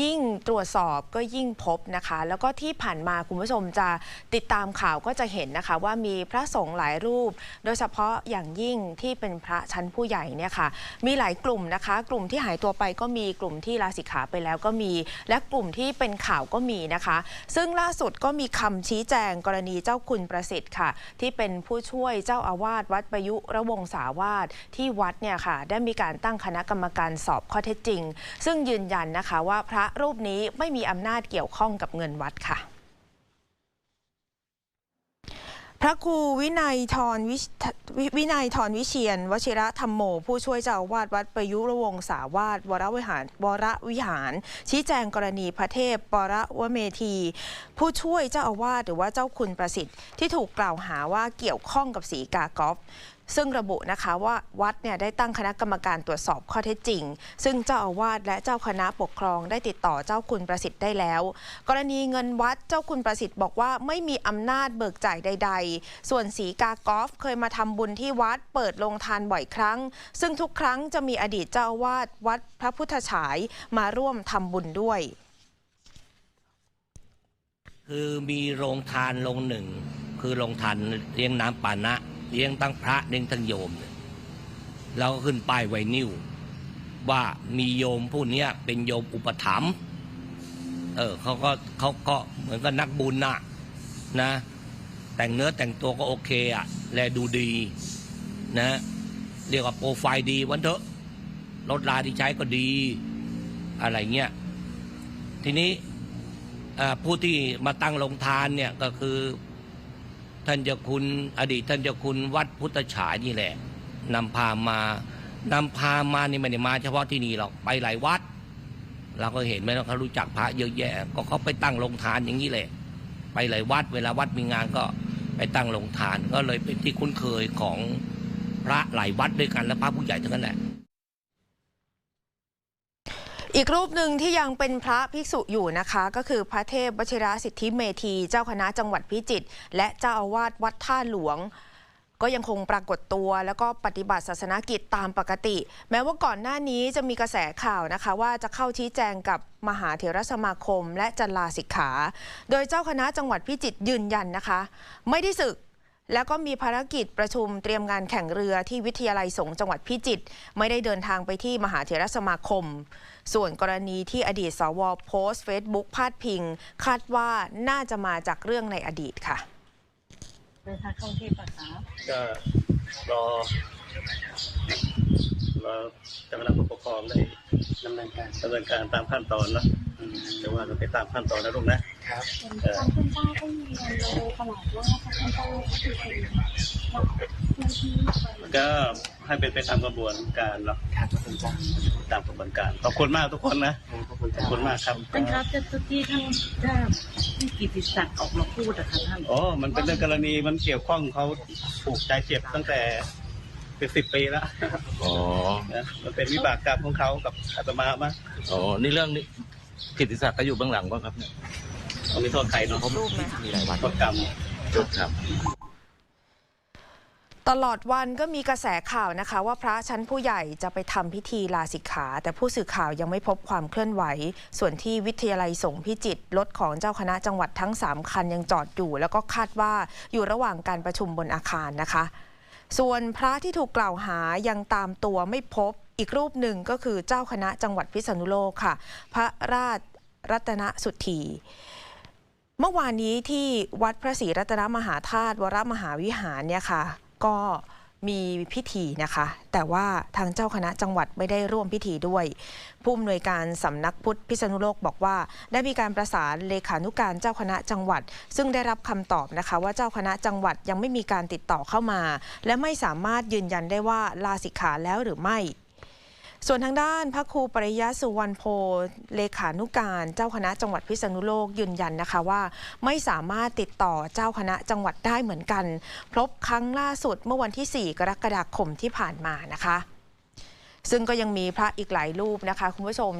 ยิ่งตรวจสอบก็ยิ่งพบนะคะ แล้วก็ที่ผ่านมาคุณผู้ชมจะติดตามข่าวก็จะเห็นนะคะ ว่ามีพระสงฆ์หลายรูป โดยเฉพาะอย่างยิ่งที่เป็นพระชั้นผู้ใหญ่เนี่ยค่ะ มีหลายกลุ่มนะคะ กลุ่มที่หายตัวไปก็มีกลุ่มที่ลาสิกขาไปแล้วก็มี และกลุ่มที่เป็นข่าวก็มีนะคะ ซึ่งล่าสุดก็มีคำชี้แจงกรณีเจ้าคุณประสิทธิ์ค่ะ ที่เป็นผู้ช่วยเจ้าอาวาสวัดประยุระวงศาวาสที่วัดเนี่ยค่ะ ได้มีการตั้งคณะกรรมการสอบข้อเท็จจริง ซึ่งยืนยันนะคะว่าพระรูปนี้ไม่มีอำนาจเกี่ยวข้องกับเงินวัดค่ะพระครูวินัยทรวิชวิวินัยทรวิเชียน วชิระธรรมโม ผู้ช่วยเจ้าอาวาสวัดประยุรวงศาวาสวรวิหารวรวิหาร ชี้แจงกรณีพระเทพปรวเมธี ผู้ช่วยเจ้าอาวาสหรือว่าเจ้าคุณประสิทธิ์ที่ถูกกล่าวหาว่าเกี่ยวข้องกับสีกากอฟ ซึ่งระบุนะคะว่าวัดเนี่ยได้ตั้งคณะกรรมการตรวจสอบข้อเท็จจริง ซึ่งเจ้าอาวาสและเจ้าคณะปกครองได้ติดต่อเจ้าคุณประสิทธิ์ได้แล้ว กรณีเงินวัดเจ้าคุณประสิทธิ์บอกว่าไม่มีอำนาจเบิกจ่ายใด ๆ ส่วนสีกากอฟเคยมาทำบุญที่วัดเปิดโรงทานบ่อยครั้ง ซึ่งทุกครั้งจะมีอดีตเจ้าอาวาสวัดพระพุทธฉายมาร่วมทำบุญด้วย คือมีโรงทานโรงหนึ่ง คือโรงทานเลี้ยงน้ำปานะ เลี้ยงตั้งพระเลี้ยงทั้งโยมเนี่ยแล้วก็ขึ้นป้ายไวนิวว่ามีโยมผู้นี้เป็นโยมอุปถัมภ์เออเขาก็เขาก็เหมือนกับนักบุญน่ะนะ แต่งเนื้อแต่งตัวก็โอเคอะแลดูดีนะเรียกว่าโปรไฟล์ดีวันเถอะรถลาที่ใช้ก็ดี อะไรเงี้ย ทีนี้ผู้ที่มาตั้งโรงทานเนี่ยก็คือ ท่านเจ้าคุณอดีตท่านเจ้าคุณวัดพุทธฉายนี่แหละนำพามานำพามานี่ไม่ได้มา เฉพาะที่นี่หรอกไปหลายวัด เราก็เห็นไหมว่าเขารู้จักพระเยอะแยะ ก็เขาไปตั้งโรงทานอย่างนี้แหละ ไปหลายวัด เวลาวัดมีงานก็ไปตั้งโรงทาน ก็เลยเป็นที่คุ้นเคยของพระหลายวัดด้วยกันและพระผู้ใหญ่ทั้งนั้นแหละ อีกรูปหนึ่งที่ยังเป็นพระภิกษุอยู่นะคะ ก็คือพระเทพวชิระสิทธิเมธี เจ้าคณะจังหวัดพิจิตรและเจ้าอาวาสวัดท่าหลวง ก็ยังคงปรากฏตัวแล้วก็ปฏิบัติศาสนกิจตามปกติ แม้ว่าก่อนหน้านี้จะมีกระแสข่าวนะคะ ว่าจะเข้าชี้แจงกับมหาเถรสมาคม และจันลาสิกขา โดยเจ้าคณะจังหวัดพิจิตรยืนยันนะคะ ไม่ได้ศึก แล้วก็มีภารกิจประชุมเตรียมงานแข่งเรือที่วิทยาลัยสงฆ์จังหวัดพิจิตรไม่ได้เดินทางไปที่มหาเถรสมาคม ส่วนกรณีที่อดีตสวโพสต์เฟซบุ๊กพาดพิง คาดว่าน่าจะมาจากเรื่องในอดีตค่ะเดินทางเข้ากรุงเทพปะคะก็รอ รอเจ้าคณะผู้ปกครองได้ดำเนินการดำเนินการตามขั้นตอนเนอะอืมแต่ว่าเราไปตามขั้นตอนนะลูกนะครับเออทางคุณเจ้าก็ยืนยันโดยตลอดว่าทางคุณเจ้าก็คือเป็นวัดพื้นที่ก็ให้เป็นไปตามกระบวนการเนาะครับขอบคุณจ้าตามกระบวนการขอบคุณมากทุกคนนะขอบคุณขจ้าอบคุณมากครับท่านครับจะที่ท่านได้ที่กิติศักดิ์ออกมาพูดอะค่ะท่านอ๋อมันเป็นเรื่องกรณีมันเกี่ยวข้องเขาผูกใจเจ็บตั้งแต่ เป็นสิบปีแล้วอ๋อนะมันเป็นวิบากกรรมของเขากับอาตมามั้งอ๋อนี่เรื่องนี้กิตติศักดิ์ก็อยู่เบื้องหลังบ้างครับเนี่ยเอามีโทษใครเนาะรูปไหมมีหลายวัน โทษกรรมครับ ตลอดวันก็มีกระแสข่าวนะคะ ว่าพระชั้นผู้ใหญ่จะไปทำพิธีลาสิกขา แต่ผู้สื่อข่าวยังไม่พบความเคลื่อนไหว ส่วนที่วิทยาลัยสงฆ์พิจิตรรถของเจ้าคณะจังหวัดทั้ง 3 คันยังจอดอยู่ แล้วก็คาดว่าอยู่ระหว่างการประชุมบนอาคารนะคะ ส่วนพระที่ถูกกล่าวหายังตามตัวไม่พบ อีกรูปหนึ่งก็คือเจ้าคณะจังหวัดพิษณุโลกค่ะ พระราชรัตนสุธีเมื่อวานนี้ที่วัดพระศรีรัตนมหาธาตุวรมหาวิหารเนี่ยค่ะ ก็ มีพิธีนะคะ แต่ว่าทางเจ้าคณะจังหวัดไม่ได้ร่วมพิธีด้วย ผู้อำนวยการสำนักพุทธพิษณุโลกบอกว่า ได้มีการประสานเลขานุการเจ้าคณะจังหวัด ซึ่งได้รับคำตอบนะคะ ว่าเจ้าคณะจังหวัดยังไม่มีการติดต่อเข้ามา และไม่สามารถยืนยันได้ว่าลาสิกขาแล้วหรือไม่ ส่วนทางด้านพระครูปริยะสุวรรณโพเลขานุการเจ้าคณะจังหวัดพิษณุโลกยืนยันนะคะว่า ไม่สามารถติดต่อเจ้าคณะจังหวัดได้เหมือนกัน พบครั้งล่าสุดเมื่อวันที่ 4 กรกฎาคมที่ผ่านมานะคะ ซึ่งก็ยังมีพระอีกหลายรูปนะคะคุณผู้ชม